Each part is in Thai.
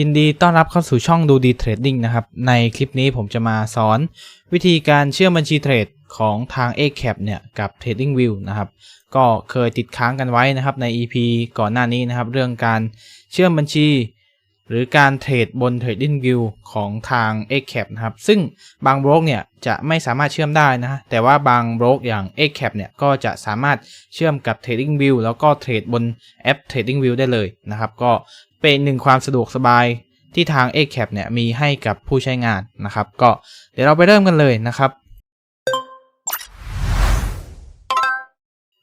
ยินดีต้อนรับเข้าสู่ช่องดูดีเทรดดิ้งนะครับ ในคลิปนี้ผมจะมาสอน วิธีการเชื่อมบัญชีเทรดของทาง a c a p เนี่ยกับ TradingView นะครับ ก็เคยติดค้างกันไว้นะครับใน EP ก่อนหน้านี้นะครับ เรื่องการเชื่อมบัญชี หรือการเทรดบน TradingView ของทาง a c a p นะครับ ซึ่งบางบล็อกเนี่ยจะไม่สามารถเชื่อมได้นะฮะแต่ว่าบางบล็อกอย่าง a c a p เนี่ยก็จะสามารถเชื่อมกับ TradingView แล้วก็เทรดบนแอป TradingView ได้เลยนะครับ ก็ เป็นหนึ่งความสะดวกสบายที่ทาง a c a p เนี่ยมีให้กับผู้ใช้งานนะครับ ก็เดี๋ยวเราไปเริ่มกันเลยนะครับ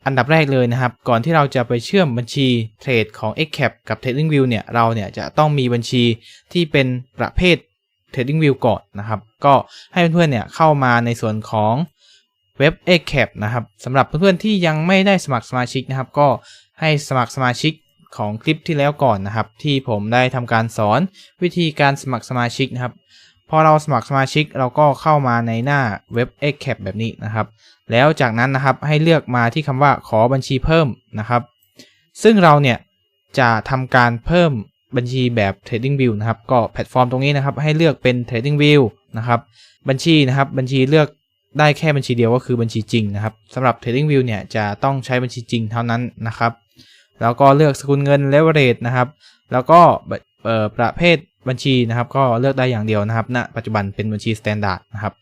อันดับแรกเลยนะครับ ก่อนที่เราจะไปเชื่อมบัญชีเทรดของ x c a p กับ TradingView เนี่ยเราเนี่ยจะต้องมีบัญชีที่เป็นประเภท TradingView ก่อนนะครับ ก็ให้เพื่อนๆเนี่ยเข้ามาในส่วนของเว็บ x c a p นะครับสำหรับเพื่อนๆที่ยังไม่ได้สมัครสมาชิกนะครับ ก็ให้สมัครสมาชิก ของคลิปที่แล้วก่อนนะครับ ที่ผมได้ทำการสอนวิธีการสมัครสมาชิกนะครับ พอเราสมัครสมาชิกเราก็เข้ามาในหน้าเว็บ x c a p แบบนี้นะครับ แล้วจากนั้นนะครับให้เลือกมาที่คำว่าขอบัญชีเพิ่มนะครับ ซึ่งเราเนี่ยจะทำการเพิ่มบัญชีแบบ TradingView นะครับ ก็แพลตฟอร์มตรงนี้นะครับ ให้เลือกเป็น TradingView นะครับ บัญชีนะครับ บัญชีเลือกได้แค่บัญชีเดียวก็คือบัญชีจริงนะครับสำหรับ TradingView เนี่ยจะต้องใช้บัญชีจริงเท่านั้นนะครับ แล้วก็เลือกสกุลเงิน leverage นะครับ แล้วก็ประเภทบัญชีนะครับ ก็เลือกได้อย่างเดียวนะครับณนะปัจจุบันเป็นบัญชี standard นะครับ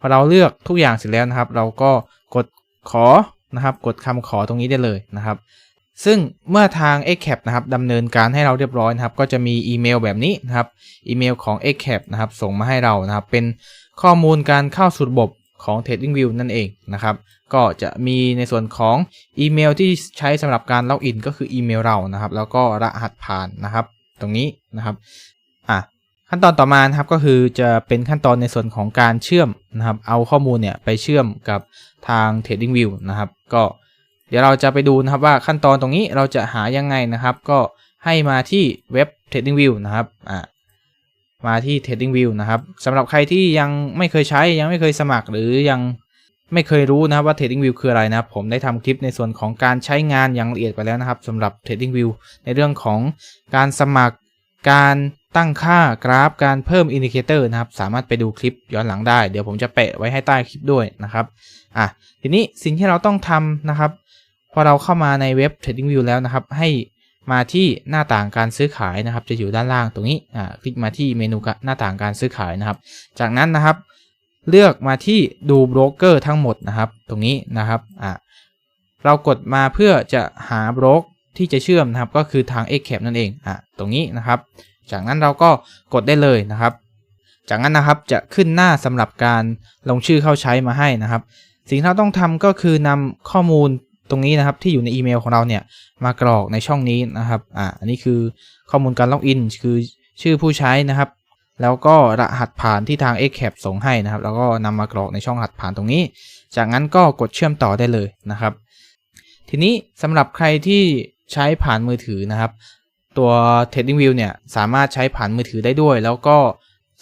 พอเราเลือกทุกอย่างเสร็จแล้วนะครับ เราก็กดขอนะครับ กดคำขอตรงนี้ได้เลยนะครับ ซึ่งเมื่อทาง x c a p นะครับดำเนินการให้เราเรียบร้อยนะครับ ก็จะมีอีเมลแบบนี้นะครับ อีเมลของ x c a p นะครับ ส่งมาให้เรานะครับ เป็นข้อมูลการเข้าสู่ระบบ ของ TradingView นั่นเองนะครับ ก็จะมีในส่วนของอีเมลที่ใช้สำหรับการล็อกอินก็คืออีเมลเรานะครับ แล้วก็รหัสผ่านนะครับ ตรงนี้นะครับอะขั้นตอนต่อมานะครับก็คือจะเป็นขั้นตอนในส่วนของการเชื่อมนะครับ เอาข้อมูลเนี่ยไปเชื่อมกับทาง TradingView นะครับ ก็เดี๋ยวเราจะไปดูนะครับว่าขั้นตอนตรงนี้เราจะหายังไงนะครับ ก็ให้มาที่เว็บ TradingView นะครับอ่า มาที่ TradingView นะครับสำหรับใครที่ยังไม่เคยใช้ยังไม่เคยสมัครหรือยังไม่เคยรู้นะครับว่า TradingView คืออะไรนะผมได้ทำคลิปในส่วนของการใช้งานอย่างละเอียดไปแล้วนะครับสำหรับ TradingView ในเรื่องของการสมัคร การตั้งค่ากราฟ การเพิ่มอินดิเคเตอร์นะครับสามารถไปดูคลิปย้อนหลังได้ เดี๋ยวผมจะแปะไว้ให้ใต้คลิปด้วยนะครับอะทีนี้สิ่งที่เราต้องทำนะครับ พอเราเข้ามาในเว็บ TradingView แล้วนะครับ ให้ มาที่หน้าต่างการซื้อขายนะครับ จะอยู่ด้านล่างตรงนี้อ่าคลิกมาที่เมนูหน้าต่างการซื้อขายนะครับ จากนั้นนะครับ เลือกมาที่ดูโบรกเกอร์ทั้งหมดนะครับ ตรงนี้นะครับอ่าเรากดมาเพื่อจะหาโบรกที่จะเชื่อมนะครับ ก็คือทาง x c a p นั่นเองอะตรงนี้นะครับ จากนั้นเราก็กดได้เลยนะครับ จากนั้นนะครับจะขึ้นหน้าสำหรับการลงชื่อเข้าใช้มาให้นะครับ สิ่งที่เราต้องทำก็คือนำข้อมูล ตรงนี้นะครับที่อยู่ในอีเมลของเราเนี่ยมากรอกในช่องนี้นะครับอ่าอันนี้คือข้อมูลการล็อกอินคือชื่อผู้ใช้นะครับ แล้วก็รหัสผ่านที่ทาง x c a p ส่งให้นะครับ แล้วก็นำมากรอกในช่องรหัสผ่านตรงนี้ จากนั้นก็กดเชื่อมต่อได้เลยนะครับ ทีนี้สำหรับใครที่ใช้ผ่านมือถือนะครับ ตัว TradingView เนี่ยสามารถใช้ผ่านมือถือได้ด้วย แล้วก็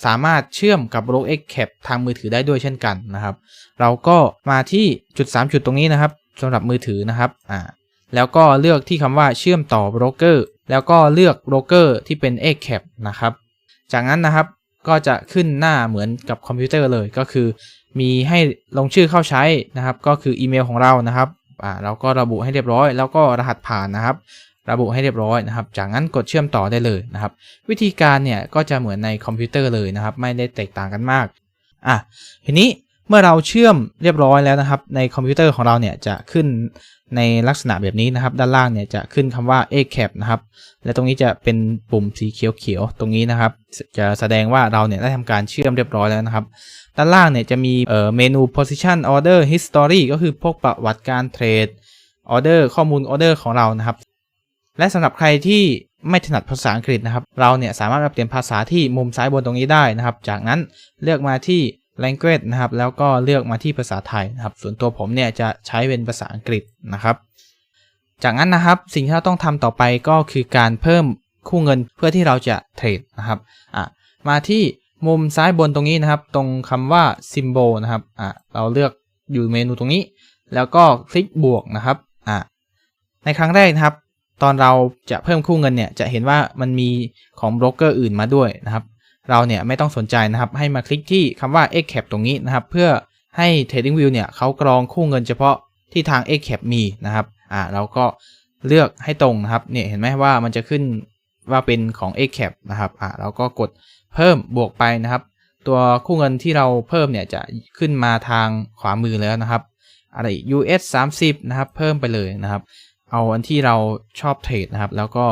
สามารถเชื่อมกับ b r o k X Cap ทางมือถือได้ด้วยเช่นกันนะครับ เราก็มาที่จุด 3 จุดตรงนี้นะครับ สำหรับมือถือนะครับอ่าแล้วก็เลือกที่คำว่าเชื่อมต่อโบรกเกอร์แล้วก็เลือกโบรกเกอร์ที่เป็น X Cap นะครับ จากนั้นนะครับก็จะขึ้นหน้าเหมือนกับคอมพิวเตอร์เลยก็คือ มีให้ลงชื่อเข้าใช้นะครับ ก็คืออีเมลของเรานะครับอ่าเราก็ระบุให้เรียบร้อย แล้วก็รหัสผ่านนะครับ ระบุให้เรียบร้อยนะครับ จากนั้นกดเชื่อมต่อได้เลยนะครับ วิธีการเนี่ยก็จะเหมือนในคอมพิวเตอร์เลยนะครับ ไม่ได้แตกต่างกันมากอะทีนี้ เมื่อเราเชื่อมเรียบร้อยแล้วนะครับ ในคอมพิวเตอร์ของเราเนี่ยจะขึ้นในลักษณะแบบนี้นะครับ ด้านล่างเนี่ยจะขึ้นคำว่า a c a p นะครับ และตรงนี้จะเป็นปุ่มสีเขียวๆตรงนี้นะครับ จะแสดงว่าเราเนี่ยได้ทำการเชื่อมเรียบร้อยแล้วนะครับ ด้านล่างเนี่ยจะมีเมนู position order history ก็คือพวกประวัติการเทรด order ข้อมูล order ของเรานะครับ และสำหรับใครที่ไม่ถนัดภาษาอังกฤษนะครับ เราเนี่ยสามารถมาเปลี่ยนภาษาที่มุมซ้ายบนตรงนี้ได้นะครับ จากนั้นเลือกมาที่ language นะครับ แล้วก็เลือกมาที่ภาษาไทยนะครับ ส่วนตัวผมเนี่ยจะใช้เป็นภาษาอังกฤษนะครับ จากนั้นนะครับสิ่งที่เราต้องทำต่อไปก็คือการเพิ่มคู่เงินเพื่อที่เราจะเทรดนะครับอะมาที่มุมซ้ายบนตรงนี้นะครับ ตรงคำว่า symbol นะครับอะเราเลือกอยู่เมนูตรงนี้ แล้วก็คลิกบวกนะครับอะในครั้งแรกนะครับ ตอนเราจะเพิ่มคู่เงินเนี่ยจะเห็นว่ามันมีของโบรกเกอร์อื่นมาด้วยนะครับ เราเนี่ยไม่ต้องสนใจนะครับ ให้มาคลิกที่คำว่า x cap ตรงนี้นะครับ เพื่อให้ TradingView เนี่ยเขากรองคู่เงินเฉพาะที่ทาง x cap มีนะครับอ่าเราก็เลือกให้ตรงนะครับเนี่ยเห็นไหมว่ามันจะขึ้นว่าเป็นของ x cap นะครับอ่าเราก็กดเพิ่มบวกไปนะครับ ตัวคู่เงินที่เราเพิ่มเนี่ยจะขึ้นมาทางขวามือแล้วนะครับอะไร US 30นะครับ เพิ่มไปเลยนะครับ เอาอันที่เราชอบเทรดนะครับ แล้วก็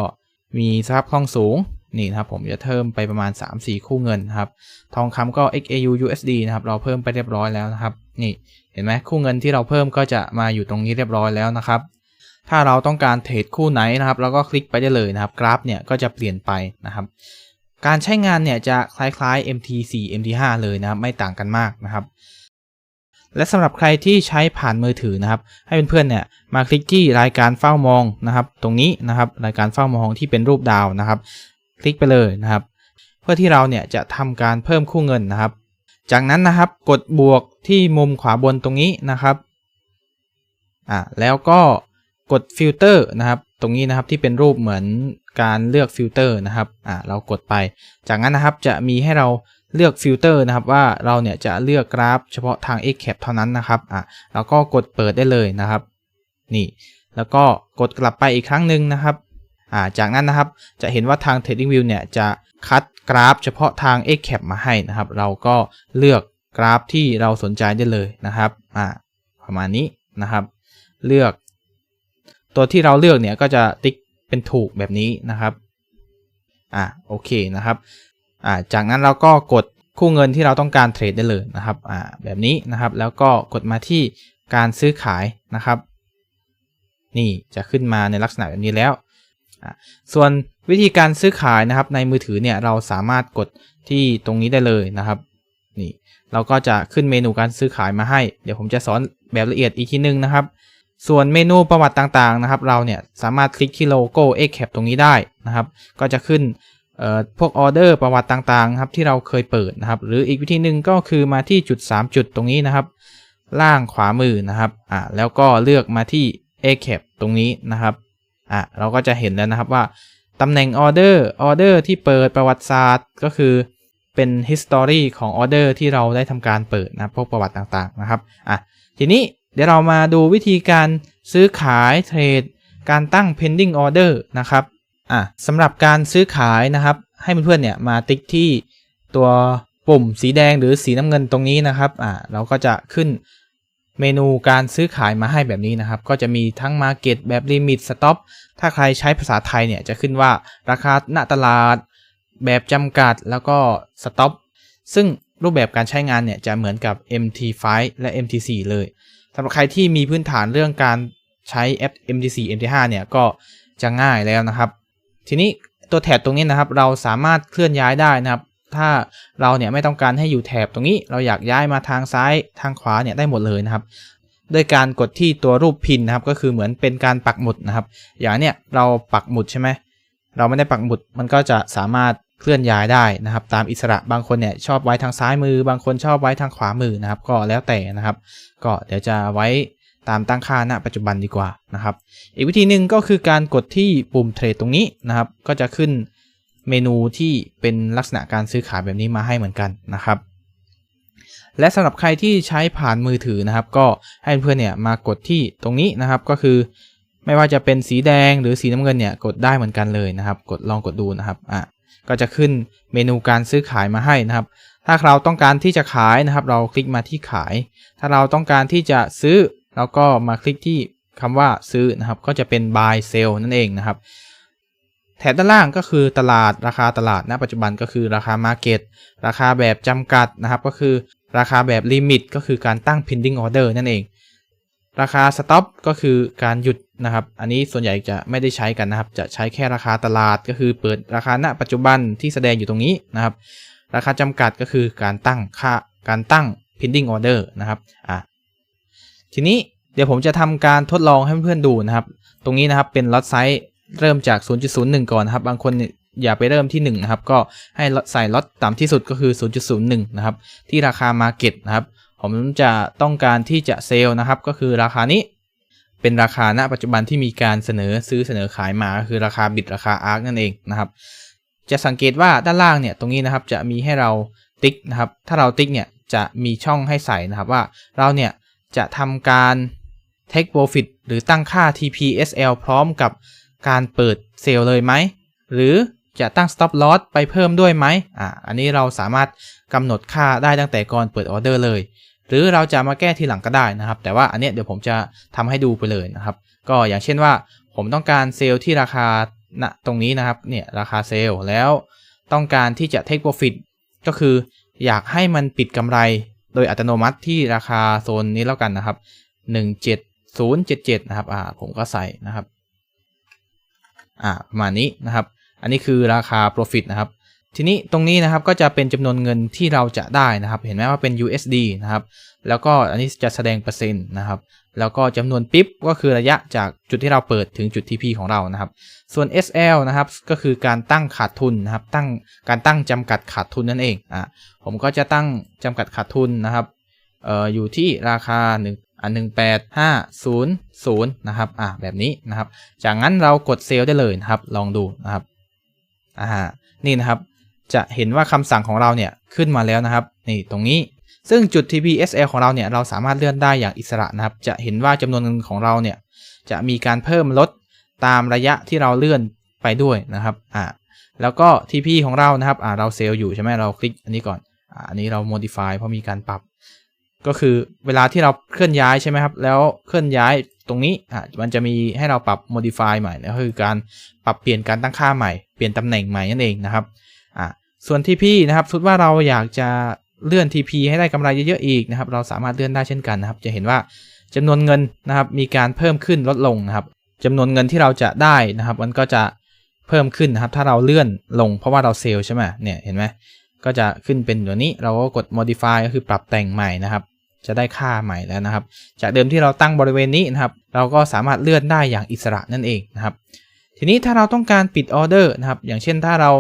มีสภาพคล่องสูง นี่นะครับผมจะเพิ่มไปประมาณ 3-4 คู่เงินครับ ทองคำก็ XAU USD นะครับเราเพิ่มไปเรียบร้อยแล้วนะครับ นี่เห็นไหมคู่เงินที่เราเพิ่มก็จะมาอยู่ตรงนี้เรียบร้อยแล้วนะครับ ถ้าเราต้องการเทรดคู่ไหนนะครับ เราก็คลิกไปได้เลยนะครับ กราฟเนี่ยก็จะเปลี่ยนไปนะครับการใช้งานเนี่ยจะคล้ายๆ MT4 MT5 เลยนะครับไม่ต่างกันมากนะครับ และสำหรับใครที่ใช้ผ่านมือถือนะครับ ให้เพื่อนๆเนี่ยมาคลิกที่รายการเฝ้ามองนะครับ ตรงนี้นะครับรายการเฝ้ามองที่เป็นรูปดาวนะครับ ลิกไปเลยนะครับ เพื่อที่เราเนี่ยจะทำการเพิ่มคู่เงินนะครับ จากนั้นนะครับกดบวกที่มุมขวาบนตรงนี้นะครับอ่าแล้วก็กดฟิลเตอร์นะครับ ตรงนี้นะครับที่เป็นรูปเหมือนการเลือกฟิลเตอร์นะครับอ่าเรากดไป จากนั้นนะครับจะมีให้เราเลือกฟิลเตอร์นะครับว่าเราเนี่ยจะเลือกกราฟเฉพาะทาง x cap เท่านั้นนะครับอะแล้วก็กดเปิดได้เลยนะครับ นี่ แล้วก็กดกลับไปอีกครั้งหนึ่งนะครับ จากนั้นนะครับจะเห็นว่าทาง TradingView เนี่ยจะคัดกราฟเฉพาะทาง x cap มาให้นะครับ เราก็เลือกกราฟที่เราสนใจได้เลยนะครับอ่าประมาณนี้นะครับ เลือก ตัวที่เราเลือกเนี่ยก็จะติ๊กเป็นถูกแบบนี้นะครับอ่าโอเคนะครับอ่าจากนั้นเราก็กดคู่เงินที่เราต้องการเทรดได้เลยนะครับอ่าแบบนี้นะครับ แล้วก็กดมาที่การซื้อขายนะครับ นี่จะขึ้นมาในลักษณะแบบนี้แล้ว ส่วนวิธีการซื้อขายนะครับในมือถือเนี่ยเราสามารถกดที่ตรงนี้ได้เลยนะครับนี่เราก็จะขึ้นเมนูการซื้อขายมาให้ เดี๋ยวผมจะสอนแบบละเอียดอีกทีนึงนะครับ ส่วนเมนูประวัติต่างๆนะครับ เราเนี่ยสามารถคลิกที่โลโก้ x cap ตรงนี้ได้นะครับ ก็จะขึ้นพวกออเดอร์ประวัติต่างๆครับที่เราเคยเปิดนะครับ หรืออีกวิธีหนึ่งก็คือมาที่จุด 3 จุดตรงนี้นะครับ ล่างขวามือนะครับอ่าแล้วก็เลือกมาที่ a cap ตรงนี้นะครับ อ่าเราก็จะเห็นแล้วนะครับว่าตำแหน่งออเดอร์ออเดอร์ที่เปิดประวัติศาสตร์ก็คือเป็น history ของออเดอร์ที่เราได้ทำการเปิดนะพวกประวัติต่างๆนะครับอะทีนี้เดี๋ยวเรามาดูวิธีการซื้อขายเทรด การตั้ง pending order นะครับอะสำหรับการซื้อขายนะครับ ให้เพื่อนๆเนี่ยมาติ๊กที่ตัวปุ่มสีแดงหรือสีน้ำเงินตรงนี้นะครับอะเราก็จะขึ้น เมนูการซื้อขายมาให้แบบนี้นะครับ ก็จะมีทั้ง Market แบบ Limit Stop ถ้าใครใช้ภาษาไทยเนี่ยจะขึ้นว่าราคาณตลาด แบบจำกัดแล้วก็ Stop ซึ่งรูปแบบการใช้งานเนี่ยจะเหมือนกับ MT5 และ MT4 เลยสำหรับใครที่มีพื้นฐานเรื่องการใช้แอป MT4 MT5 เนี่ยก็จะง่ายแล้วนะครับ ทีนี้ตัวแถบตรงนี้นะครับ เราสามารถเคลื่อนย้ายได้นะครับ ถ้าเราเนี่ยไม่ต้องการให้อยู่แถบตรงนี้ เราอยากย้ายมาทางซ้ายทางขวาเนี่ยได้หมดเลยนะครับด้วยการกดที่ตัวรูปพินนะครับก็คือเหมือนเป็นการปักหมุดนะครับ อย่างเนี้ยเราปักหมุดใช่ไหมเราไม่ได้ปักหมุดมันก็จะสามารถเคลื่อนย้ายได้นะครับ ตามอิสระบางคนเนี่ยชอบไว้ทางซ้ายมือ บางคนชอบไว้ทางขวามือนะครับ ก็แล้วแต่นะครับ ก็เดี๋ยวจะไว้ตามตั้งค่าณปัจจุบันดีกว่านะครับ อีกวิธีหนึ่งก็คือการกดที่ปุ่มเทรดตรงนี้นะครับ ก็จะขึ้น เมนูที่เป็นลักษณะการซื้อขายแบบนี้มาให้เหมือนกันนะครับ และสำหรับใครที่ใช้ผ่านมือถือนะครับ ก็ให้เพื่อนเนี่ยมากดที่ตรงนี้นะครับก็คือ ไม่ว่าจะเป็นสีแดงหรือสีน้ำเงินเนี่ยกดได้เหมือนกันเลยนะครับ กดลองกดดูนะครับอะก็จะขึ้นเมนูการซื้อขายมาให้นะครับ ถ้าเราต้องการที่จะขายนะครับ เราคลิกมาที่ขาย ถ้าเราต้องการที่จะซื้อเราก็มาคลิกที่คำว่าซื้อนะครับ ก็จะเป็น buy sell นั่นเองนะครับ แถบด้านล่างก็คือตลาดราคาตลาดณปัจจุบันก็คือราคา market ราคาแบบจำกัดนะครับ ก็คือราคาแบบ limit ก็คือการตั้ง pending order นั่นเอง ราคา stop ก็คือการหยุดนะครับ อันนี้ส่วนใหญ่จะไม่ได้ใช้กันนะครับ จะใช้แค่ราคาตลาดก็คือเปิดราคาณปัจจุบันที่แสดงอยู่ตรงนี้นะครับ ราคาจำกัดก็คือการตั้งค่าการตั้ง pending order นะครับอะทีนี้เดี๋ยวผมจะทำการทดลองให้เพื่อนๆดูนะครับ ตรงนี้นะครับเป็นล็อตไซส์ เริ่มจาก 0.01 ก่อนนะครับ บางคนอย่าไปเริ่มที่1นะครับ ก็ให้ใส่ล็อตต่ำที่สุดก็คือ 0.01 นะครับ ที่ราคา Market นะครับ ผมจะต้องการที่จะเซลล์นะครับ ก็คือราคานี้ เป็นราคาณปัจจุบันที่มีการเสนอซื้อเสนอขายมาคือราคาบิตราคาอาร์คนั่นเองนะครับ จะสังเกตว่าด้านล่างเนี่ยตรงนี้นะครับจะมีให้เราติ๊กนะครับ ถ้าเราติ๊กเนี่ยจะมีช่องให้ใส่นะครับว่าเราเนี่ยจะทำการ take profit หรือตั้งค่า TPSL พร้อมกับ การเปิดเซลล์เลยไหม หรือจะตั้ง stop loss ไปเพิ่มด้วยไหมอ่าอันนี้เราสามารถกำหนดค่าได้ตั้งแต่ก่อนเปิดออเดอร์เลย หรือเราจะมาแก้ทีหลังก็ได้นะครับ แต่ว่าอันนี้เดี๋ยวผมจะทำให้ดูไปเลยนะครับ ก็อย่างเช่นว่าผมต้องการเซลล์ที่ราคาณตรงนี้นะครับ เนี่ยราคาเซลล์แล้วต้องการที่จะ take profit ก็คืออยากให้มันปิดกำไรโดยอัตโนมัติที่ราคาโซนนี้แล้วกันนะครับ 17077 นะครับ อ่า ผมก็ใส่นะครับ อ่าประมาณนี้นะครับ อันนี้คือราคา profit นะครับ ทีนี้ตรงนี้นะครับก็จะเป็นจำนวนเงินที่เราจะได้นะครับ เห็นไหมว่าเป็น USD นะครับ แล้วก็อันนี้จะแสดงเปอร์เซ็นต์นะครับ แล้วก็จำนวนปิ๊บก็คือระยะจากจุดที่เราเปิดถึงจุด TP ของเรานะครับ ส่วน SL นะครับก็คือการตั้งขาดทุนนะครับ ตั้งการตั้งจำกัดขาดทุนนั่นเองอ่าผมก็จะตั้งจำกัดขาดทุนนะครับเอ่ออยู่ที่ราคา1 อ่าหนึ่งแปดห้าศูนย์ศูนย์นะครับอ่าแบบนี้นะครับ จากนั้นเรากดเซลล์ได้เลยนะครับ ลองดูนะครับอ่านี่นะครับ จะเห็นว่าคำสั่งของเราเนี่ยขึ้นมาแล้วนะครับ นี่ตรงนี้ซึ่งจุด TPSL ของเราเนี่ยเราสามารถเลื่อนได้อย่างอิสระนะครับ จะเห็นว่าจำนวนเงินของเราเนี่ยจะมีการเพิ่มลดตามระยะที่เราเลื่อนไปด้วยนะครับอ่าแล้วก็ TP ของเรานะครับอ่าเราเซลล์อยู่ใช่ไหมเราคลิกอันนี้ก่อนอ่าอันนี้เรา modify เพราะมีการปรับ ก็คือเวลาที่เราเคลื่อนย้ายใช่ไหมครับ แล้วเคลื่อนย้ายตรงนี้อ่ามันจะมีให้เราปรับ modify ใหม่นะก็คือการปรับเปลี่ยนการตั้งค่าใหม่ เปลี่ยนตำแหน่งใหม่นั่นเองนะครับอ่าส่วน TP นะครับสมมติว่าเราอยากจะเลื่อน TP ให้ได้กำไรเยอะๆอีกนะครับ เราสามารถเลื่อนได้เช่นกันนะครับ จะเห็นว่าจำนวนเงินนะครับ มีการเพิ่มขึ้นลดลงนะครับจำนวนเงินที่เราจะได้นะครับ มันก็จะเพิ่มขึ้นนะครับ ถ้าเราเลื่อนลงเพราะว่าเราเซลล์ใช่ไหมเนี่ยเห็นไหมก็จะขึ้นเป็นแบบนี้เราก็กด modify ก็คือปรับแต่งใหม่นะครับ จะได้ค่าใหม่แล้วนะครับ จากเดิมที่เราตั้งบริเวณนี้นะครับ เราก็สามารถเลื่อนได้อย่างอิสระนั่นเองนะครับ ทีนี้ถ้าเราต้องการปิดออเดอร์นะครับ อย่างเช่นถ้าเรา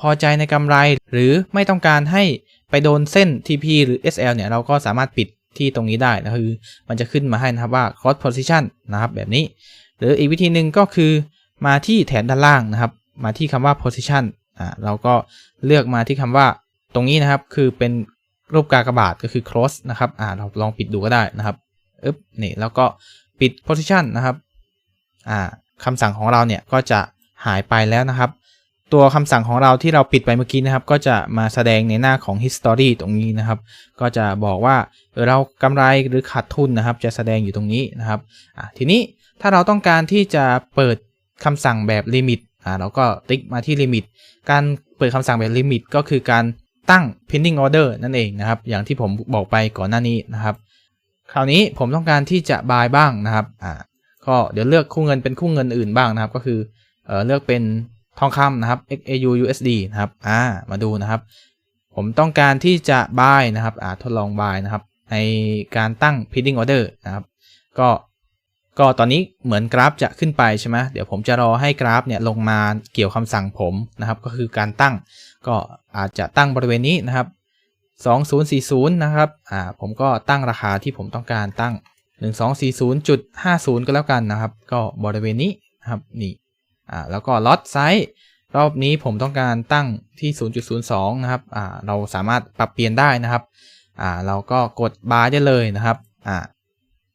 พอใจในกำไร หรือไม่ต้องการให้ไปโดนเส้น TP หรือ SL เนี่ยเราก็สามารถปิดที่ตรงนี้ได้นะคือ มันจะขึ้นมาให้นะครับว่า cross position นะครับแบบนี้ หรืออีกวิธีหนึ่งก็คือมาที่แถบด้านล่างนะครับ มาที่คำว่า position อ่าเราก็เลือกมาที่คำว่าตรงนี้นะครับ คือเป็น รูปกากบาทก็คือ cross นะครับอ่าเราลองปิดดูก็ได้นะครับอึ๊บนี่แล้วก็ปิด position นะครับอ่าคำสั่งของเราเนี่ยก็จะหายไปแล้วนะครับ ตัวคำสั่งของเราที่เราปิดไปเมื่อกี้นะครับ ก็จะมาแสดงในหน้าของ history ตรงนี้นะครับ ก็จะบอกว่าเออเรากำไรหรือขาดทุนนะครับ จะแสดงอยู่ตรงนี้นะครับอ่าทีนี้ถ้าเราต้องการที่จะเปิดคำสั่งแบบลิมิตอ่าเราก็ติ๊กมาที่ลิมิต การเปิดคำสั่งแบบลิมิต ก็คือการ ตั้ง pending order นั่นเองนะครับ อย่างที่ผมบอกไปก่อนหน้านี้นะครับ คราวนี้ผมต้องการที่จะ buy บ้างนะครับอ่าก็เดี๋ยวเลือกคู่เงินเป็นคู่เงินอื่นบ้างนะครับ ก็คือเอ่อเลือกเป็นทองคำนะครับ XAU USD นะครับอ่ามาดูนะครับ ผมต้องการที่จะ buy นะครับอ่าทดลอง buy นะครับ ในการตั้ง pending order นะครับก็ก็ตอนนี้เหมือนกราฟจะขึ้นไปใช่ไหมเดี๋ยวผมจะรอให้กราฟเนี่ยลงมาเกี่ยวคำสั่งผมนะครับ ก็คือการตั้ง ก็อาจจะตั้งบริเวณนี้นะครับ 2040 นะครับ อ่า ผมก็ตั้งราคาที่ผมต้องการตั้ง 1240.50 ก็แล้วกันนะครับ ก็บริเวณนี้นะครับ นี่ อ่า แล้วก็ล็อตไซส์รอบนี้ผมต้องการตั้งที่ 0.02 นะครับ อ่า เราสามารถปรับเปลี่ยนได้นะครับ อ่า เราก็กดบาร์ได้เลยนะครับ อ่า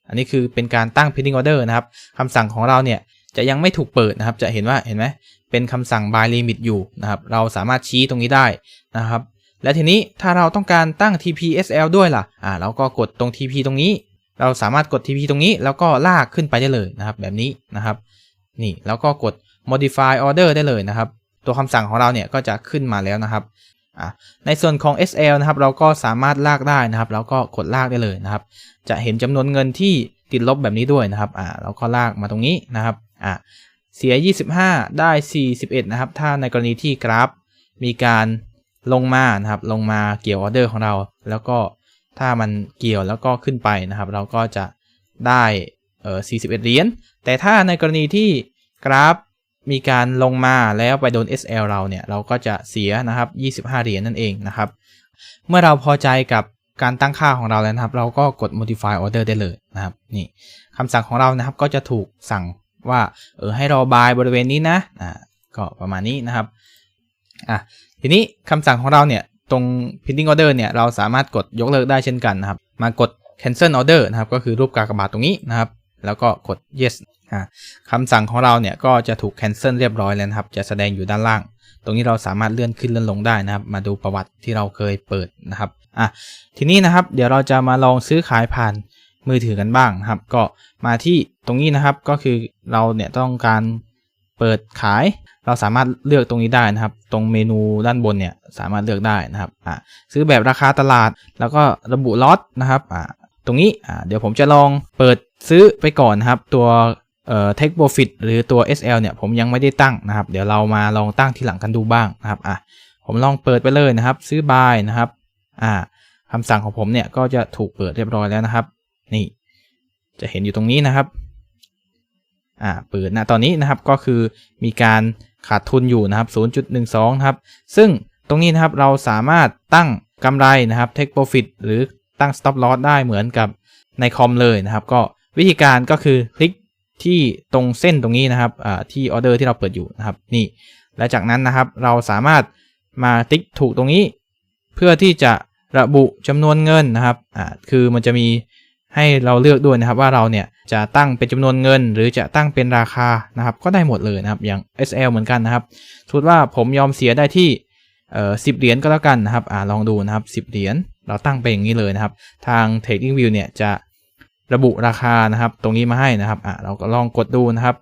อันนี้คือเป็นการตั้ง pending order นะครับคำสั่งของเราเนี่ยจะยังไม่ถูกเปิดนะครับ จะเห็นว่า เห็นไหม เป็นคำสั่ง by limit อยู่นะครับเราสามารถชี้ตรงนี้ได้นะครับและทีนี้ถ้าเราต้องการตั้ง TPSL ด้วยล่ะอ่าเราก็กดตรง TP ตรงนี้ เราสามารถกด TP ตรงนี้ แล้วก็ลากขึ้นไปได้เลยนะครับ แบบนี้นะครับ นี่แล้วก็กด modify order ได้เลยนะครับ ตัวคำสั่งของเราเนี่ยก็จะขึ้นมาแล้วนะครับอะในส่วนของ SL นะครับ เราก็สามารถลากได้นะครับแล้วก็กดลากได้เลยนะครับ จะเห็นจำนวนเงินที่ติดลบแบบนี้ด้วยนะครับอ่าเราก็ลากมาตรงนี้นะครับอ่า เสีย 25 ได้ 41 นะครับ ถ้าในกรณีที่กราฟมีการลงมานะครับ ลงมาเกี่ยวออเดอร์ของเรา แล้วก็ถ้ามันเกี่ยวแล้วก็ขึ้นไปนะครับ เราก็จะได้เออ41 เหรียญ แต่ถ้าในกรณีที่กราฟมีการลงมาแล้วไปโดน SL เราเนี่ย เราก็จะเสียนะครับ 25 เหรียญนั่นเองนะครับ เมื่อเราพอใจกับการตั้งค่าของเราแล้วนะครับ เราก็กด modify order ได้เลยนะครับ นี่คำสั่งของเรานะครับก็จะถูกสั่ง ว่าเออให้รอบายบริเวณนี้นะอ่าก็ประมาณนี้นะครับอะทีนี้คำสั่งของเราเนี่ยตรง pending order เนี่ยเราสามารถกดยกเลิกได้เช่นกันนะครับ มากด cancel order นะครับ ก็คือรูปกากบาทตรงนี้นะครับ แล้วก็กด yes อ่าคำสั่งของเราเนี่ยก็จะถูก cancel เรียบร้อยแล้วนะครับ จะแสดงอยู่ด้านล่าง ตรงนี้เราสามารถเลื่อนขึ้นเลื่อนลงได้นะครับ มาดูประวัติที่เราเคยเปิดนะครับอะทีนี้นะครับ เดี๋ยวเราจะมาลองซื้อขายผ่าน มือถือกันบ้างครับ ก็มาที่ตรงนี้นะครับก็คือเราเนี่ยต้องการเปิดขาย เราสามารถเลือกตรงนี้ได้นะครับ ตรงเมนูด้านบนเนี่ยสามารถเลือกได้นะครับอะซื้อแบบราคาตลาด แล้วก็ระบุล็อตนะครับอะตรงนี้อะเดี๋ยวผมจะลองเปิดซื้อไปก่อนนะครับ ตัวเอ่อ take profit หรือตัว SL เนี่ยผมยังไม่ได้ตั้งนะครับ เดี๋ยวเรามาลองตั้งทีหลังกันดูบ้างนะครับอะผมลองเปิดไปเลยนะครับ ซื้อ buy นะครับอ่าคำสั่งของผมเนี่ยก็จะถูกเปิดเรียบร้อยแล้วนะครับ นี่ จะเห็นอยู่ตรงนี้นะครับอ่าเปิดนะตอนนี้นะครับก็คือมีการขาดทุนอยู่นะครับ 0.12นะครับ ซึ่งตรงนี้นะครับเราสามารถตั้งกำไรนะครับ take profit หรือตั้ง stop loss ได้เหมือนกับในคอมเลยนะครับ ก็วิธีการก็คือคลิกที่ตรงเส้นตรงนี้นะครับอ่าที่ออเดอร์ที่เราเปิดอยู่นะครับนี่ และจากนั้นนะครับเราสามารถมาติ๊กถูกตรงนี้ เพื่อที่จะระบุจำนวนเงินนะครับอ่าคือมันจะมี ให้เราเลือกด้วยนะครับว่าเราเนี่ยจะตั้งเป็นจำนวนเงิน หรือจะตั้งเป็นราคานะครับก็ได้หมดเลยนะครับอย่าง SL เหมือนกันนะครับสมมติว่าผมยอมเสียได้ที่เอ่อสิบเหรียญก็แล้วกันนะครับอ่าลองดูนะครับ10เหรียญเราตั้งไปอย่างนี้เลยนะครับ ทาง Trading View เนี่ยจะระบุราคานะครับ ตรงนี้มาให้นะครับอ่าเราก็ลองกดดูนะครับ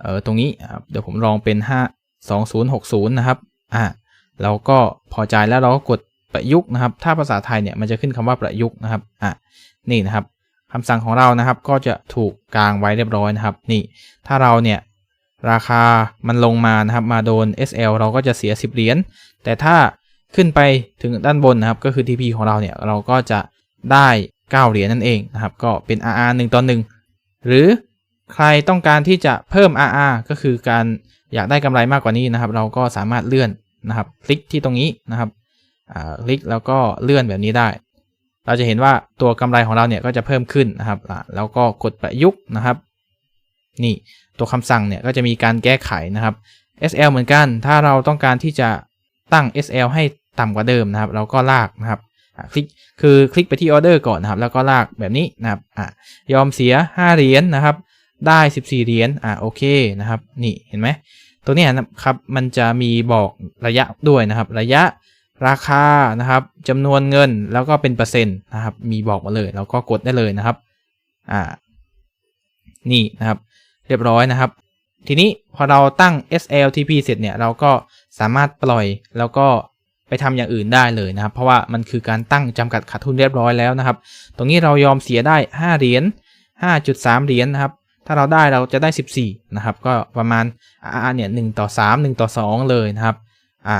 เอ่อตรงนี้เดี๋ยวผมลองเป็น 5 2060 นะครับอ่าเราก็พอใจแล้วเราก็กด ประยุกต์นะครับ ถ้าภาษาไทยเนี่ยมันจะขึ้นคำว่าประยุกต์นะครับอะนี่นะครับคำสั่งของเรานะครับก็จะถูกกางไว้เรียบร้อยนะครับ นี่ถ้าเราเนี่ยราคามันลงมานะครับ มาโดน SL เราก็จะเสีย 10 เหรียญแต่ถ้าขึ้นไปถึงด้านบนนะครับ ก็คือ TP ของเราเนี่ยเราก็จะได้ 9 เหรียญนั่นเองนะครับ ก็เป็น RR 1ต่อ1หรือใครต้องการที่จะเพิ่ม RR ก็คือการอยากได้กำไรมากกว่านี้นะครับ เราก็สามารถเลื่อนนะครับ คลิกที่ตรงนี้นะครับ ลิกแล้วก็เลื่อนแบบนี้ได้ เราจะเห็นว่าตัวกำไรของเราเนี่ยก็จะเพิ่มขึ้นนะครับ แล้วก็กดประยุกต์นะครับ นี่ตัวคำสั่งเนี่ยก็จะมีการแก้ไขนะครับ SL เหมือนกัน ถ้าเราต้องการที่จะตั้ง SL ให้ต่ำกว่าเดิมนะครับ เราก็ลากนะครับคลิกคือคลิกไปที่ออเดอร์ก่อนนะครับ แล้วก็ลากแบบนี้นะครับอ่ยอมเสีย 5 เหรียญนนะครับ ได้ 14 เหรียญอ่าโอเคนะครับ นี่เห็นไหมตัวนี้นะครับมันจะมีบอกระยะด้วยนะครับ ระยะ ราคานะครับจำนวนเงินแล้วก็เป็นเปอร์เซ็นต์นะครับ มีบอกมาเลยเราก็กดได้เลยนะครับ อ่า นี่นะครับ เรียบร้อยนะครับ ทีนี้พอเราตั้ง SLTP เสร็จเนี่ย เราก็สามารถปล่อยแล้วก็ไปทำอย่างอื่นได้เลยนะครับ เพราะว่ามันคือการตั้งจำกัดขาดทุนเรียบร้อยแล้วนะครับ ตรงนี้เรายอมเสียได้ 5 เหรียญ5.3 เหรียญนะครับ ถ้าเราได้เราจะได้ 14 นะครับ ก็ประมาณอ่าเนี่ย1ต่อ 3 1 ต่อ 2 เลยนะครับ อ่า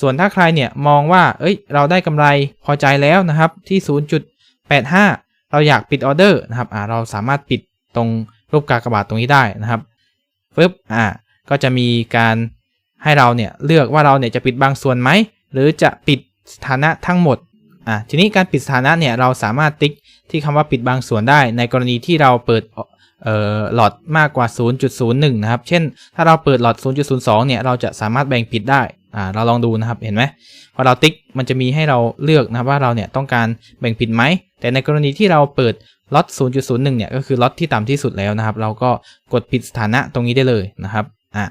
ส่วนถ้าใครเนี่ยมองว่า เอ้ย เราได้กำไรพอใจแล้วนะครับที่ 0.85 เราอยากปิดออเดอร์นะครับ อ่า เราสามารถปิดตรงรูปกากบาทตรงนี้ได้นะครับปึ๊บ อ่า ก็จะมีการให้เราเนี่ยเลือกว่าเราเนี่ยจะปิดบางส่วนไหม หรือจะปิดสถานะทั้งหมด อ่า ทีนี้การปิดสถานะเนี่ยเราสามารถติ๊กที่คำว่าปิดบางส่วนได้ ในกรณีที่เราเปิดเอ่อหลอดมากกว่า 0.01 นะครับ เช่น ถ้าเราเปิดหลอด 0.02 เนี่ย เราจะสามารถแบ่งปิดได้ อ่าเราลองดูนะครับเห็นไหมพอเราติ๊กมันจะมีให้เราเลือกนะครับว่าเราเนี่ยต้องการแบ่งผิดไหม แต่ในกรณีที่เราเปิดล็อต0.01 เนี่ยก็คือล็อตที่ต่ำที่สุดแล้วนะครับ เราก็กดปิดสถานะตรงนี้ได้เลยนะครับอ่า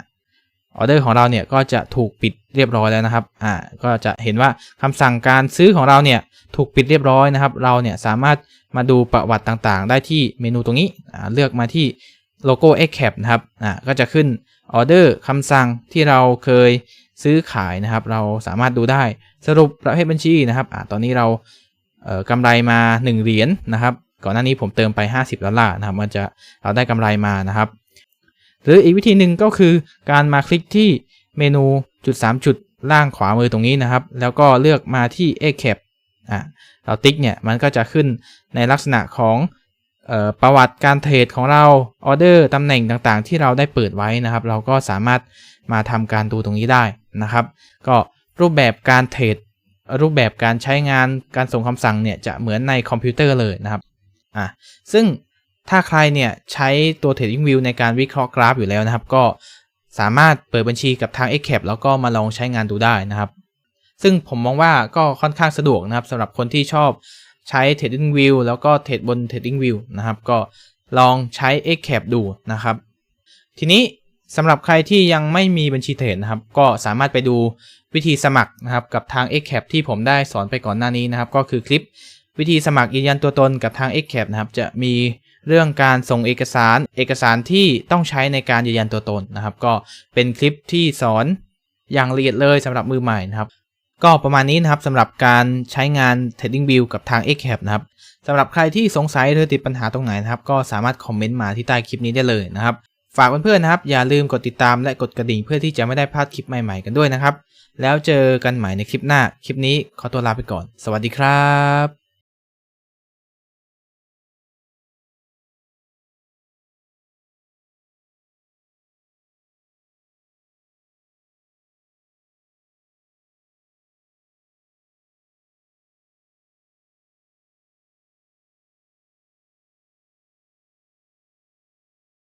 ออเดอร์ของเราเนี่ยก็จะถูกปิดเรียบร้อยแล้วนะครับ อ่า ก็จะเห็นว่าคำสั่งการซื้อของเราเนี่ยถูกปิดเรียบร้อยนะครับ เราเนี่ยสามารถมาดูประวัติต่างๆ ได้ที่เมนูตรงนี้ อ่า เลือกมาที่โลโก้ x c a p นะครับ อ่า ก็จะขึ้นออเดอร์คำสั่งที่เราเคย ซื้อขายนะครับ เราสามารถดูได้สรุปประเภทบัญชีนะครับอตอนนี้เราเกำไรมา 1 เหรียญนนะครับ ก่อนหน้านี้ผมเติมไป 50ดอลลาร์นะครับ มันจะเราได้กำไรมานะครับ หรืออีกวิธีหนึ่งก็คือการมาคลิกที่เมนูจุด 3 จุดล่างขวามือตรงนี้นะครับ แล้วก็เลือกมาที่ a c a p อ่าเราติ๊กเนี่ยมันก็จะขึ้นในลักษณะของประวัติการเทรดของเราออเดอร์ตำแหน่งต่างๆ ที่เราได้เปิดไว้นะครับ เราก็สามารถมาทำการดูตรงนี้ได้ นะครับ ก็รูปแบบการเทรดรูปแบบการใช้งานการส่งคำสั่งเนี่ยจะเหมือนในคอมพิวเตอร์เลยนะครับอะซึ่งถ้าใครเนี่ยใช้ตัว TradingView ในการวิเคราะห์กราฟอยู่แล้วนะครับ ก็สามารถเปิดบัญชีกับทาง Xcap แล้วก็มาลองใช้งานดูได้นะครับ ซึ่งผมมองว่าก็ค่อนข้างสะดวกนะครับสำหรับคนที่ชอบใช้ TradingView แล้วก็เทรดบน TradingView นะครับ ก็ลองใช้ Xcap ดูนะครับ ทีนี้ สำหรับใครที่ยังไม่มีบัญชีเทรดนะครับ ก็สามารถไปดูวิธีสมัครนะครับกับทาง Xcap ที่ผมได้สอนไปก่อนหน้านี้นะครับ ก็คือคลิปวิธีสมัครยืนยันตัวตนกับทาง Xcap นะครับ จะมีเรื่องการส่งเอกสารเอกสารที่ต้องใช้ในการยืนยันตัวตนนะครับ ก็เป็นคลิปที่สอนอย่างละเอียดเลยสำหรับมือใหม่นะครับก็ประมาณนี้นะครับสำหรับการใช้งาน TradingView กับทาง Xcap นะครับสำหรับใครที่สงสัยหรือติดปัญหาตรงไหนนะครับ ก็สามารถคอมเมนต์มาที่ใต้คลิปนี้ได้เลยนะครับ ฝากเพื่อนๆนะครับ อย่าลืมกดติดตามและกดกระดิ่งเพื่อที่จะไม่ได้พลาดคลิปใหม่ๆกันด้วยนะครับ แล้วเจอกันใหม่ในคลิปหน้า คลิปนี้ขอตัวลาไปก่อน สวัสดีครับ